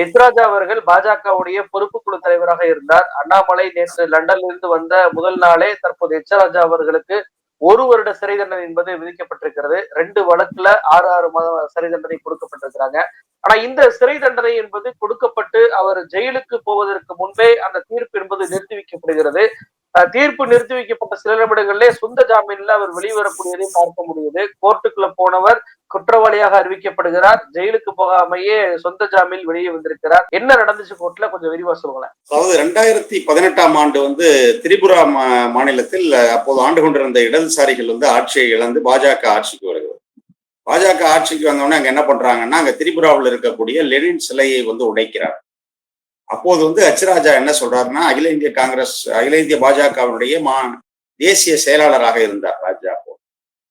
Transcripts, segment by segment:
எத்ராஜா அவர்கள் பாஜகவுடைய பொறுப்பு குழு தலைவராக இருந்தார். அண்ணாமலை நேற்று லண்டன்ல இருந்து வந்த முதல் நாளே தற்போது எச்ராஜா அவர்களுக்கு ஒரு வருட சிறை தண்டனை என்பது விதிக்கப்பட்டிருக்கிறது. ரெண்டு வழக்குல ஆறு ஆறு மாத சிறை தண்டனை கொடுக்கப்பட்டிருக்கிறாங்க. ஆனா இந்த சிறை தண்டனை என்பது கொடுக்கப்பட்டு அவர் ஜெயிலுக்கு போவதற்கு முன்பே அந்த தீர்ப்பு என்பது நிறுத்தி வைக்கப்படுகிறது. தீர்ப்பு நிறுத்தி வைக்கப்பட்ட சில நிமிடங்களிலே சொந்த ஜாமீன்ல அவர் வெளிவரக்கூடியதை பார்க்க முடியுது. கோர்ட்டுக்குள்ள போனவர் குற்றவாளியாக அறிவிக்கப்படுகிறார். ஜெயிலுக்கு போகாமையே சொந்த ஜாமீன் வெளியே வந்திருக்கிறார். என்ன நடந்துச்சு கோர்ட்ல? கொஞ்சம் விரிவா சொல்லுங்களேன். அதாவது ரெண்டாயிரத்தி பதினெட்டாம் ஆண்டு வந்து திரிபுரா மா- மாநிலத்தில் அப்போது ஆண்டு கொண்டிருந்த இடதுசாரிகள் வந்து ஆட்சியை இழந்து பாஜக ஆட்சிக்கு வருகிறது. பாஜக ஆட்சிக்கு வந்தோடனே அங்க என்ன பண்றாங்கன்னா அங்க திரிபுராவில் இருக்கக்கூடிய லெனின் சிலையை வந்து உடைக்கிறார். அப்போது வந்து அச்சுராஜா என்ன சொல்றாருன்னா அகில இந்திய காங்கிரஸ் அகில இந்திய பாஜகவினுடைய மா தேசிய செயலாளராக இருந்தார் ராஜா.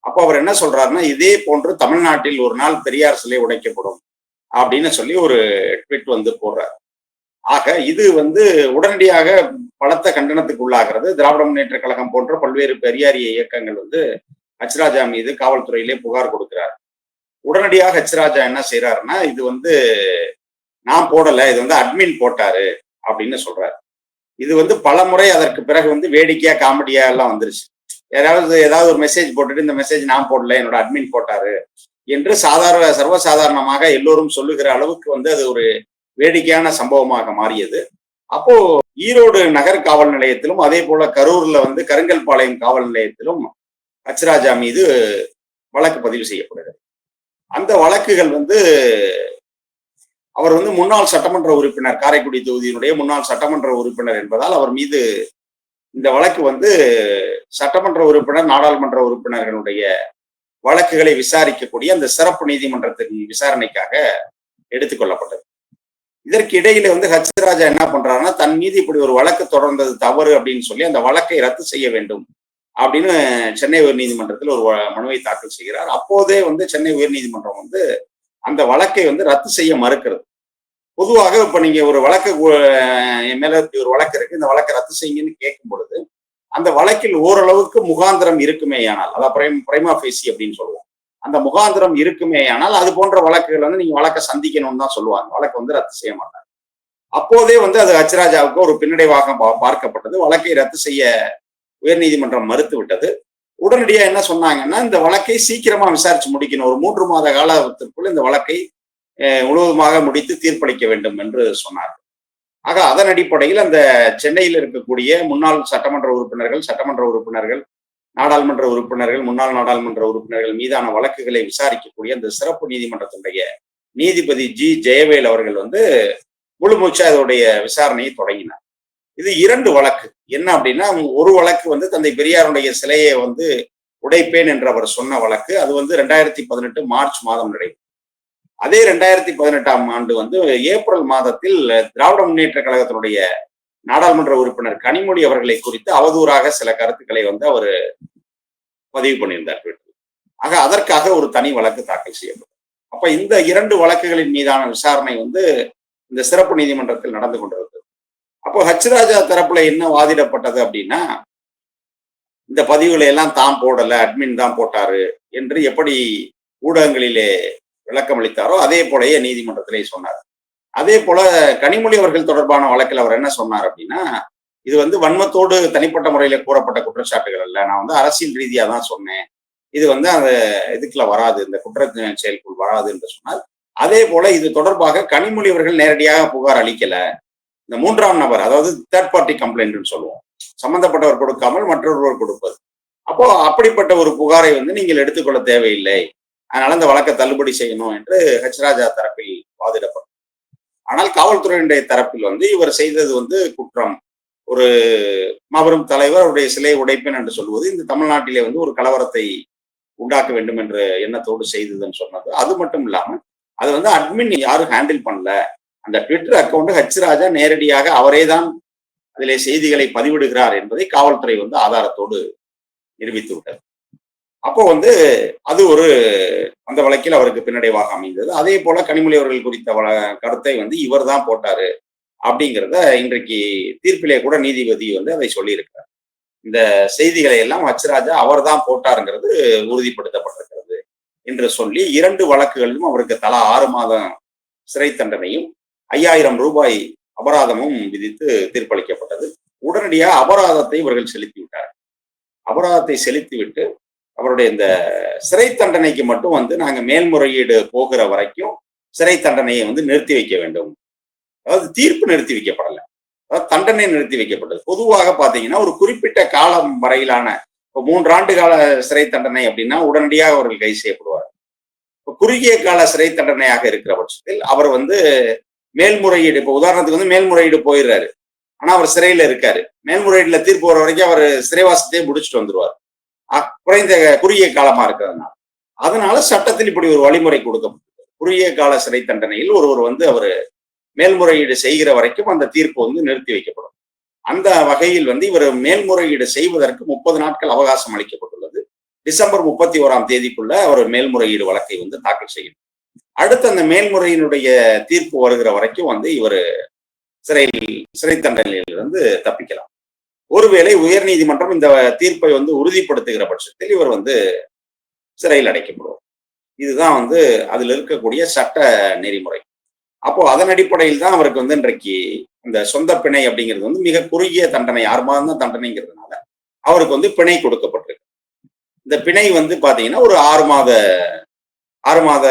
அப்போ அவர் என்ன சொல்றாருன்னா இதே போன்று தமிழ்நாட்டில் ஒரு நாள் பெரியார் சிலை உடைக்கப்படும் அப்படின்னு சொல்லி ஒரு ட்விட் வந்து போடுறார். ஆக இது வந்து உடனடியாக பலத்த கண்டனத்துக்கு உள்ளாகிறது திராவிட முன்னேற்ற கழகம் போன்ற பல்வேறு பெரியாரிய இயக்கங்கள் வந்து ஹச்ராஜா மீது காவல்துறையிலே புகார் கொடுக்கிறார். உடனடியாக ஹச்ராஜா என்ன செய்யறாருன்னா இது வந்து நான் போடல இது வந்து அட்மின் போட்டாரு அப்படின்னு சொல்றாரு. இது வந்து பல முறை அதற்கு பிறகு வந்து வேடிக்கையா காமெடியா எல்லாம் வந்துருச்சு. யாராவது ஏதாவது ஒரு மெசேஜ் போட்டுட்டு இந்த மெசேஜ் நான் போடல என்னோட அட்மின் போட்டாரு என்று சாதாரண சர்வசாதாரணமாக எல்லோரும் சொல்லுகிற அளவுக்கு வந்து அது ஒரு வேடிக்கையான சம்பவமாக மாறியது. அப்போ ஈரோடு நகர் காவல் நிலையத்திலும் அதே போல கரூர்ல வந்து கருங்கல்பாளையம் காவல் நிலையத்திலும் அச்ராஜா மீது வழக்கு பதிவு செய்யப்படுகிறது. அந்த வழக்குகள் வந்து அவர் வந்து முன்னாள் சட்டமன்ற உறுப்பினர் காரைக்குடி தொகுதியினுடைய முன்னாள் சட்டமன்ற உறுப்பினர் என்பதால் அவர் மீது இந்த வழக்கு வந்து சட்டமன்ற உறுப்பினர் நாடாளுமன்ற உறுப்பினர்களுடைய வழக்குகளை விசாரிக்கக்கூடிய அந்த சிறப்பு நீதிமன்றத்தின் விசாரணைக்காக எடுத்துக்கொள்ளப்பட்டது இதற்கு இடையில வந்து ஹச்சராஜா என்ன பண்றாருன்னா தன் மீது இப்படி ஒரு வழக்கு தொடர்ந்தது தவறு அப்படின்னு சொல்லி அந்த வழக்கை ரத்து செய்ய வேண்டும் அப்படின்னு சென்னை உயர்நீதிமன்றத்தில் ஒரு மனுவை தாக்கல் செய்கிறார். அப்போதே வந்து சென்னை உயர்நீதிமன்றம் வந்து அந்த வழக்கை வந்து ரத்து செய்ய மறுக்கிறது. பொதுவாக இப்ப நீங்க ஒரு வழக்கு என் மேல இப்படி ஒரு வழக்கு இருக்கு. இந்த வழக்கை ரத்து செய்யுங்கன்னு கேட்கும் பொழுது அந்த வழக்கில் ஓரளவுக்கு முகாந்திரம் இருக்குமேயானால் அதாவது பிரைம் பிரைமா ஃபேசி அப்படின்னு சொல்லுவோம். அந்த முகாந்திரம் இருக்குமேயானால் அது போன்ற வழக்குகள் வந்து நீங்க வழக்கை சந்திக்கணும்னு தான் சொல்லுவாங்க. வழக்கு வந்து ரத்து செய்ய மாட்டாங்க. அப்போதே வந்து அது அச்சராஜாவுக்கு ஒரு பின்னடைவாக பா- பார்க்கப்பட்டது. வழக்கை ரத்து செய்ய உயர்நீதிமன்றம் மறுத்து விட்டது. உடனடியா என்ன சொன்னாங்கன்னா இந்த வழக்கை சீக்கிரமா விசாரிச்சு முடிக்கணும். ஒரு மூன்று மாத காலத்திற்குள் இந்த வழக்கை முழுவதுமாக முடித்து தீர்ப்பளிக்க வேண்டும் என்று சொன்னார் ஆக அதன் அடிப்படையில் அந்த சென்னையில் இருக்கக்கூடிய முன்னாள் சட்டமன்ற உறுப்பினர்கள் சட்டமன்ற உறுப்பினர்கள் நாடாளுமன்ற உறுப்பினர்கள் முன்னாள் நாடாளுமன்ற உறுப்பினர்கள் மீதான வழக்குகளை விசாரிக்கக்கூடிய அந்த சிறப்பு நீதிமன்றத்தினுடைய நீதிபதி ஜி. ஜெயவேல் அவர்கள் வந்து முழுமூச்சா அதோடைய விசாரணையை தொடங்கினார். இது இரண்டு வழக்கு. என்ன அப்படின்னா ஒரு வழக்கு வந்து தந்தை பெரியாருடைய சிலையை வந்து உடைப்பேன் என்று அவர் சொன்ன வழக்கு. அது வந்து ரெண்டாயிரத்தி பதினெட்டு மார்ச் மாதம் நடைபெறும் அதே ரெண்டாயிரத்தி பதினெட்டாம் ஆண்டு வந்து ஏப்ரல் மாதத்தில் திராவிட முன்னேற்ற கழகத்தினுடைய நாடாளுமன்ற உறுப்பினர் கனிமொழி அவர்களை குறித்து அவதூறாக சில கருத்துக்களை வந்து அவர் பதிவு பண்ணியிருந்தார் ட்விட்டர் ஆக அதற்காக ஒரு தனி வழக்கு தாக்கல் செய்யப்படும் அப்ப இந்த இரண்டு வழக்குகளின் மீதான விசாரணை வந்து இந்த சிறப்பு நீதிமன்றத்தில் நடந்து கொண்டிருந்தது. அப்போ ஹச்ராஜா தரப்புல என்ன வாதிடப்பட்டது அப்படின்னா இந்த பதிவுகளை எல்லாம் தான் போடல அட்மின் தான் போட்டாரு என்று எப்படி ஊடகங்களிலே விளக்கம் அளித்தாரோ அதே போலயே நீதிமன்றத்திலே சொன்னார். அதே போல கனிமொழி அவர்கள் தொடர்பான வழக்கில் அவர் என்ன சொன்னார் அப்படின்னா இது வந்து வன்மத்தோடு தனிப்பட்ட முறையில கூறப்பட்ட குற்றச்சாட்டுகள் அல்ல. நான் வந்து அரசியல் ரீதியா தான் சொன்னேன். இது வந்து அந்த இதுக்குள்ள வராது இந்த குற்ற செயலுக்குள் வராது என்று சொன்னார். அதே போல இது தொடர்பாக கனிமொழி அவர்கள் நேரடியாக புகார் அளிக்கல. இந்த மூன்றாம் நபர் அதாவது தேர்ட் பார்ட்டி கம்ப்ளைண்ட்னு சொல்லுவோம். சம்பந்தப்பட்டவர் கொடுக்காமல் மற்றொருவர் கொடுப்பது. அப்போ அப்படிப்பட்ட ஒரு புகாரை வந்து நீங்கள் எடுத்துக்கொள்ள தேவையில்லை. அதனால இந்த வழக்கை தள்ளுபடி செய்யணும் என்று ஹச்ராஜா தரப்பில் வாதிடப்படும். ஆனால் காவல்துறையினுடைய தரப்பில் வந்து இவர் செய்தது வந்து குற்றம். ஒரு மாபெரும் தலைவர் அவருடைய சிலை உடைப்பேன் என்று சொல்வது இந்த தமிழ்நாட்டிலே வந்து ஒரு கலவரத்தை உண்டாக்க வேண்டும் என்ற எண்ணத்தோடு செய்ததுன்னு சொன்னது. அது மட்டும் இல்லாமல் அது வந்து அட்மின் யாரும் ஹேண்டில் பண்ணல. அந்த ட்விட்டர் அக்கௌண்ட் ஹச் ராஜா நேரடியாக அவரே தான் அதிலே செய்திகளை பதிவிடுகிறார் என்பதை காவல்துறை வந்து ஆதாரத்தோடு நிரூபித்து விட்டது. அப்போ வந்து அது ஒரு அந்த வழக்கில் அவருக்கு பின்னடைவாக அமைந்தது. அதே போல கனிமொழி அவர்கள் குறித்த வள கருத்தை வந்து இவர் தான் போட்டாரு அப்படிங்கிறத இன்றைக்கு தீர்ப்பிலே கூட நீதிபதி வந்து அதை சொல்லியிருக்கிறார். இந்த செய்திகளை எல்லாம் அச்சராஜா அவர் தான் போட்டாருங்கிறது உறுதிப்படுத்தப்பட்டிருக்கிறது என்று சொல்லி இரண்டு வழக்குகளிலும் அவருக்கு தலா ஆறு மாதம் சிறை தண்டனையும் ஐயாயிரம் ரூபாய் அபராதமும் விதித்து தீர்ப்பளிக்கப்பட்டது. உடனடியாக அபராதத்தை இவர்கள் செலுத்தி விட்டார் அபராதத்தை செலுத்திவிட்டு அவருடைய இந்த சிறை தண்டனைக்கு மட்டும் வந்து நாங்க மேல்முறையீடு போகிற வரைக்கும் சிறை தண்டனையை வந்து நிறுத்தி வைக்க வேண்டும். அதாவது தீர்ப்பு நிறுத்தி வைக்கப்படலை. அதாவது தண்டனை நிறுத்தி வைக்கப்பட்டது. பொதுவாக பாத்தீங்கன்னா ஒரு குறிப்பிட்ட காலம் வரையிலான இப்போ மூன்றாண்டு கால சிறை தண்டனை அப்படின்னா உடனடியாக அவர்கள் கைது செய்யப்படுவார். இப்போ குறுகிய கால சிறை தண்டனையாக இருக்கிற பட்சத்தில் அவர் வந்து மேல்முறையீடு இப்போ உதாரணத்துக்கு வந்து மேல்முறையீடு போயிடுறாரு. ஆனா அவர் சிறையில இருக்காரு. மேல்முறையீடுல தீர்ப்பு வர வரைக்கும் அவர் சிறைவாசத்தையே முடிச்சுட்டு வந்துருவார். குறைந்த குறுகிய காலமா இருக்கிறதுனால. அதனால சட்டத்தில் இப்படி ஒரு வழிமுறை கொடுக்கப்பட்டது. குறுகிய கால சிறை தண்டனையில் ஒருவர் வந்து அவர் மேல்முறையீடு செய்கிற வரைக்கும் அந்த தீர்ப்பு வந்து நிறுத்தி வைக்கப்படும். அந்த வகையில் வந்து இவர் மேல்முறையீடு செய்வதற்கு முப்பது நாட்கள் அவகாசம் அளிக்கப்பட்டுள்ளது. டிசம்பர் முப்பத்தி ஓராம் தேதிக்குள்ள அவர் மேல்முறையீடு வழக்கை வந்து தாக்கல் செய்யணும் அடுத்து அந்த மேல்முறையினுடைய தீர்ப்பு வருகிற வரைக்கும் வந்து இவர் சிறையில் சிறை தண்டனையிலிருந்து தப்பிக்கலாம். ஒருவேளை உயர்நீதிமன்றம் இந்த தீர்ப்பை வந்து உறுதிப்படுத்துகிற பட்சத்தில் இவர் வந்து சிறையில் அடைக்கப்படுவார் இதுதான் வந்து அதில் இருக்கக்கூடிய சட்ட நெறிமுறை. அப்போ அதன் அடிப்படையில் தான் அவருக்கு வந்து இன்றைக்கு இந்த சொந்த பிணை அப்படிங்கிறது வந்து மிக குறுகிய தண்டனை ஆறு மாதம் தான் தண்டனைங்கிறதுனால அவருக்கு வந்து பிணை கொடுக்கப்பட்டிருக்கு. இந்த பிணை வந்து பாத்தீங்கன்னா ஒரு ஆறு மாத ஆறு மாத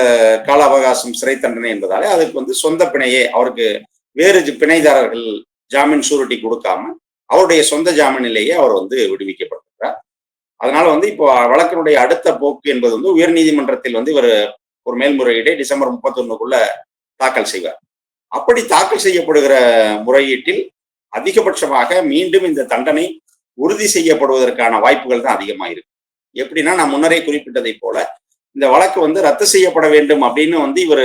கால அவகாசம் சிறை தண்டனை என்பதாலே அதுக்கு வந்து சொந்த பிணையே அவருக்கு வேறு பிணைதாரர்கள் ஜாமீன் சூரிட்டி கொடுக்காம அவருடைய சொந்த ஜாமீனிலேயே அவர் வந்து விடுவிக்கப்பட்டிருக்கிறார். அதனால வந்து இப்போ வழக்கினுடைய அடுத்த போக்கு என்பது வந்து உயர்நீதிமன்றத்தில் வந்து இவர் ஒரு மேல்முறையீடை டிசம்பர் முப்பத்தொன்னுக்குள்ள தாக்கல் செய்வார். அப்படி தாக்கல் செய்யப்படுகிற முறையீட்டில் அதிகபட்சமாக மீண்டும் இந்த தண்டனை உறுதி செய்யப்படுவதற்கான வாய்ப்புகள் தான் அதிகமாக இருக்கு. எப்படின்னா நான் முன்னரே குறிப்பிட்டதை போல இந்த வழக்கு வந்து ரத்து செய்யப்பட வேண்டும் அப்படின்னு வந்து இவர்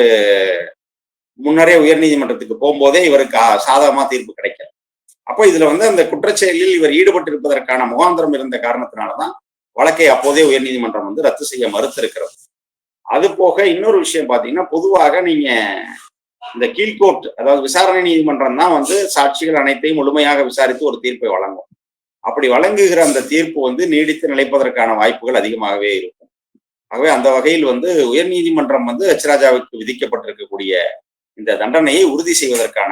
முன்னரே உயர்நீதிமன்றத்துக்கு போகும்போதே இவருக்கு சாதகமா தீர்ப்பு கிடைக்கல. அப்போ இதுல வந்து அந்த குற்றச்செயலில் இவர் ஈடுபட்டிருப்பதற்கான முகாந்திரம் இருந்த காரணத்தினாலதான் வழக்கை அப்போதே உயர்நீதிமன்றம் வந்து ரத்து செய்ய மறுத்திருக்கிறது. அது போக இன்னொரு விஷயம் பாத்தீங்கன்னா பொதுவாக நீங்க இந்த கீழ்கோர்ட் அதாவது விசாரணை நீதிமன்றம் தான் வந்து சாட்சிகள் அனைத்தையும் முழுமையாக விசாரித்து ஒரு தீர்ப்பை வழங்கும். அப்படி வழங்குகிற அந்த தீர்ப்பு வந்து நீடித்து நிலைப்பதற்கான வாய்ப்புகள் அதிகமாகவே இருக்கும். ஆகவே அந்த வகையில் வந்து உயர்நீதிமன்றம் வந்து ஹெச்ராஜாவுக்கு விதிக்கப்பட்டிருக்கக்கூடிய இந்த தண்டனையை உறுதி செய்வதற்கான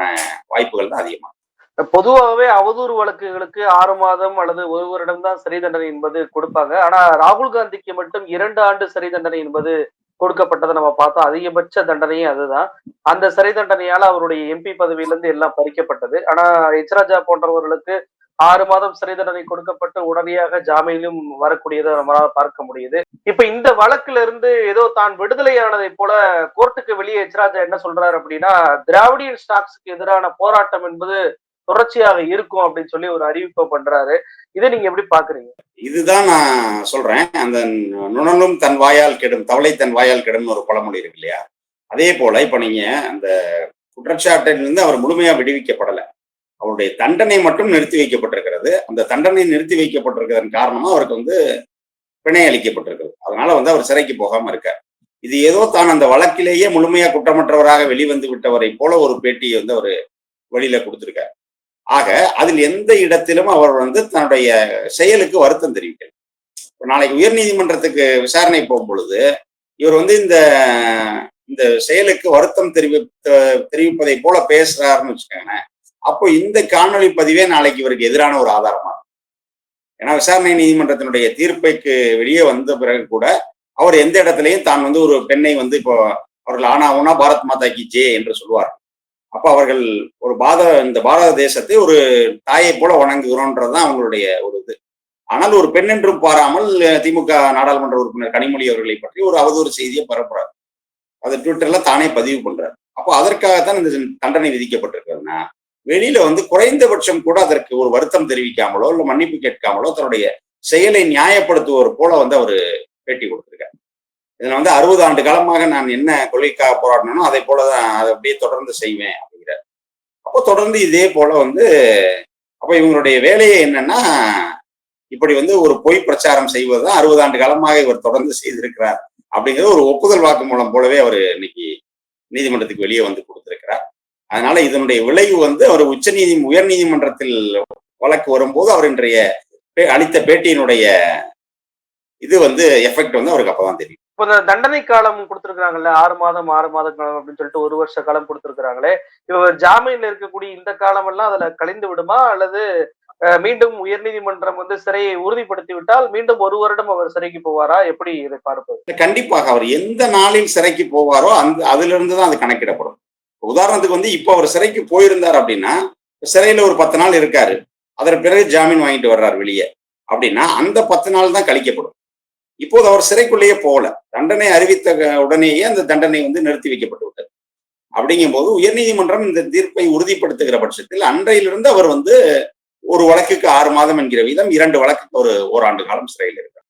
வாய்ப்புகள் தான் அதிகமாக பொதுவாகவே அவதூறு வழக்குகளுக்கு ஆறு மாதம் அல்லது ஒரு வருடம் தான் சிறை தண்டனை என்பது கொடுப்பாங்க. ஆனா ராகுல் காந்திக்கு மட்டும் இரண்டு ஆண்டு சிறை தண்டனை என்பது கொடுக்கப்பட்டதை நம்ம பார்த்தோம். அதிகபட்ச தண்டனையும் அதுதான். அந்த சிறை தண்டனையால அவருடைய எம்பி பதவியிலிருந்து எல்லாம் பறிக்கப்பட்டது. ஆனா எச்ராஜா போன்றவர்களுக்கு ஆறு மாதம் சிறை தண்டனை கொடுக்கப்பட்டு உடனடியாக ஜாமீனும் வரக்கூடியதை நம்மளால பார்க்க முடியுது. இப்ப இந்த வழக்குல இருந்து ஏதோ தான் விடுதலையானதை போல கோர்ட்டுக்கு வெளியே எச்ராஜா என்ன சொல்றாரு அப்படின்னா திராவிடியன் ஸ்டாக்ஸ்க்கு எதிரான போராட்டம் என்பது தொடர்ச்சியாக இருக்கும் அப்படின்னு சொல்லி ஒரு அறிவிப்பை பண்றாரு. இதை நீங்க எப்படி பாக்குறீங்க? இதுதான் நான் சொல்றேன். அந்த நுணலும் தன் வாயால் கெடும் தவளை தன் வாயால் கெடும்னு ஒரு பழமொழி இருக்கு இல்லையா? அதே போல இப்ப நீங்க அந்த குற்றச்சாட்டிலிருந்து அவர் முழுமையா விடுவிக்கப்படலை. அவருடைய தண்டனை மட்டும் நிறுத்தி வைக்கப்பட்டிருக்கிறது. அந்த தண்டனை நிறுத்தி வைக்கப்பட்டிருக்கிறதன் காரணமா அவருக்கு வந்து பிணை அளிக்கப்பட்டிருக்கிறது அதனால வந்து அவர் சிறைக்கு போகாம இருக்கார். இது ஏதோ தான் அந்த வழக்கிலேயே முழுமையா குற்றமற்றவராக வெளிவந்து விட்டவரை போல ஒரு பேட்டியை வந்து அவர் வெளியில கொடுத்திருக்கார். ஆக அதில் எந்த இடத்திலும் அவர் வந்து தன்னுடைய செயலுக்கு வருத்தம் தெரிவிக்கிறார் நாளைக்கு நாளைக்கு உயர்நீதிமன்றத்துக்கு விசாரணை போகும் பொழுது இவர் வந்து இந்த இந்த செயலுக்கு வருத்தம் தெரிவி தெரிவிப்பதை போல பேசுறாருன்னு வச்சுக்கோங்களேன் அப்போ இந்த காணொலி பதிவே நாளைக்கு இவருக்கு எதிரான ஒரு ஆதாரமா இருக்கும். ஏன்னா விசாரணை நீதிமன்றத்தினுடைய தீர்ப்பைக்கு வெளியே வந்த பிறகு கூட அவர் எந்த இடத்துலையும் தான் வந்து ஒரு பெண்ணை வந்து இப்போ அவர்கள் ஆனா பாரத் மாதா கி ஜே என்று சொல்லுவார் அப்போ அவர்கள் ஒரு பாத இந்த பாரத தேசத்தை ஒரு தாயை போல வணங்குகிறோன்றதுதான் அவங்களுடைய ஒரு இது. ஆனால் ஒரு பெண் என்றும் பாராமல் திமுக நாடாளுமன்ற உறுப்பினர் கனிமொழி அவர்களை பற்றி ஒரு அவதூறு செய்தியை பரப்புறாரு. அதை ட்விட்டர்ல தானே பதிவு பண்றாரு. அப்போ அதற்காகத்தான் இந்த தண்டனை விதிக்கப்பட்டிருக்கிறதுனா வெளியில வந்து குறைந்தபட்சம் கூட அதற்கு ஒரு வருத்தம் தெரிவிக்காமலோ இல்ல மன்னிப்பு கேட்காமலோ தன்னுடைய செயலை நியாயப்படுத்துவோர் போல வந்து அவர் பேட்டி கொடுத்திருக்காரு. இதுல வந்து அறுபது ஆண்டு காலமாக நான் என்ன கொள்கைக்காக போராடினோ அதை போலதான் அதை அப்படியே தொடர்ந்து செய்வேன் அப்படிங்கிறார் அப்போ தொடர்ந்து இதே போல வந்து அப்ப இவங்களுடைய வேலையே என்னன்னா இப்படி வந்து ஒரு பொய் பிரச்சாரம் செய்வதுதான் அறுபது ஆண்டு காலமாக இவர் தொடர்ந்து செய்திருக்கிறார் அப்படிங்கிறது ஒரு ஒப்புதல் வாக்கு மூலம் போலவே அவர் இன்னைக்கு நீதிமன்றத்துக்கு வெளியே வந்து கொடுத்திருக்கிறார். அதனால இதனுடைய விளைவு வந்து அவர் உச்ச நீதி உயர் நீதிமன்றத்தில் வழக்கு வரும்போது அவர் இன்றைய அளித்த பேட்டியினுடைய இது வந்து எஃபெக்ட் வந்து அவருக்கு அப்பதான் தெரியும். இப்போ இந்த தண்டனை காலம் கொடுத்துருக்காங்கல்ல ஆறு மாதம் ஆறு மாத காலம் அப்படின்னு சொல்லிட்டு ஒரு வருஷ காலம் கொடுத்துருக்காங்களே இவர் ஜாமீன்ல இருக்கக்கூடிய இந்த காலம் எல்லாம் அதுல கழிந்து விடுமா? அல்லது மீண்டும் உயர்நீதிமன்றம் வந்து சிறையை உறுதிப்படுத்தி விட்டால் மீண்டும் ஒரு வருடம் அவர் சிறைக்கு போவாரா? எப்படி இதை பார்ப்பது? கண்டிப்பாக அவர் எந்த நாளில் சிறைக்கு போவாரோ அந்த அதுல இருந்து தான் அது கணக்கிடப்படும். உதாரணத்துக்கு வந்து இப்போ அவர் சிறைக்கு போயிருந்தார் அப்படின்னா சிறையில ஒரு பத்து நாள் இருக்காரு. அதற்கு பிறகு ஜாமீன் வாங்கிட்டு வர்றாரு வெளியே. அப்படின்னா அந்த பத்து நாள் தான் கழிக்கப்படும். இப்போது அவர் சிறைக்குள்ளேயே போகல. தண்டனை அறிவித்த உடனேயே அந்த தண்டனை வந்து நிறுத்தி வைக்கப்பட்டு விட்டது. அப்படிங்கும்போது உயர்நீதிமன்றம் இந்த தீர்ப்பை உறுதிப்படுத்துகிற பட்சத்தில் அன்றையிலிருந்து அவர் வந்து ஒரு வழக்குக்கு ஆறு மாதம் என்கிற வீதம் இரண்டு வழக்குக்கு ஒரு ஓராண்டு காலம் சிறையில் இருக்கிறார்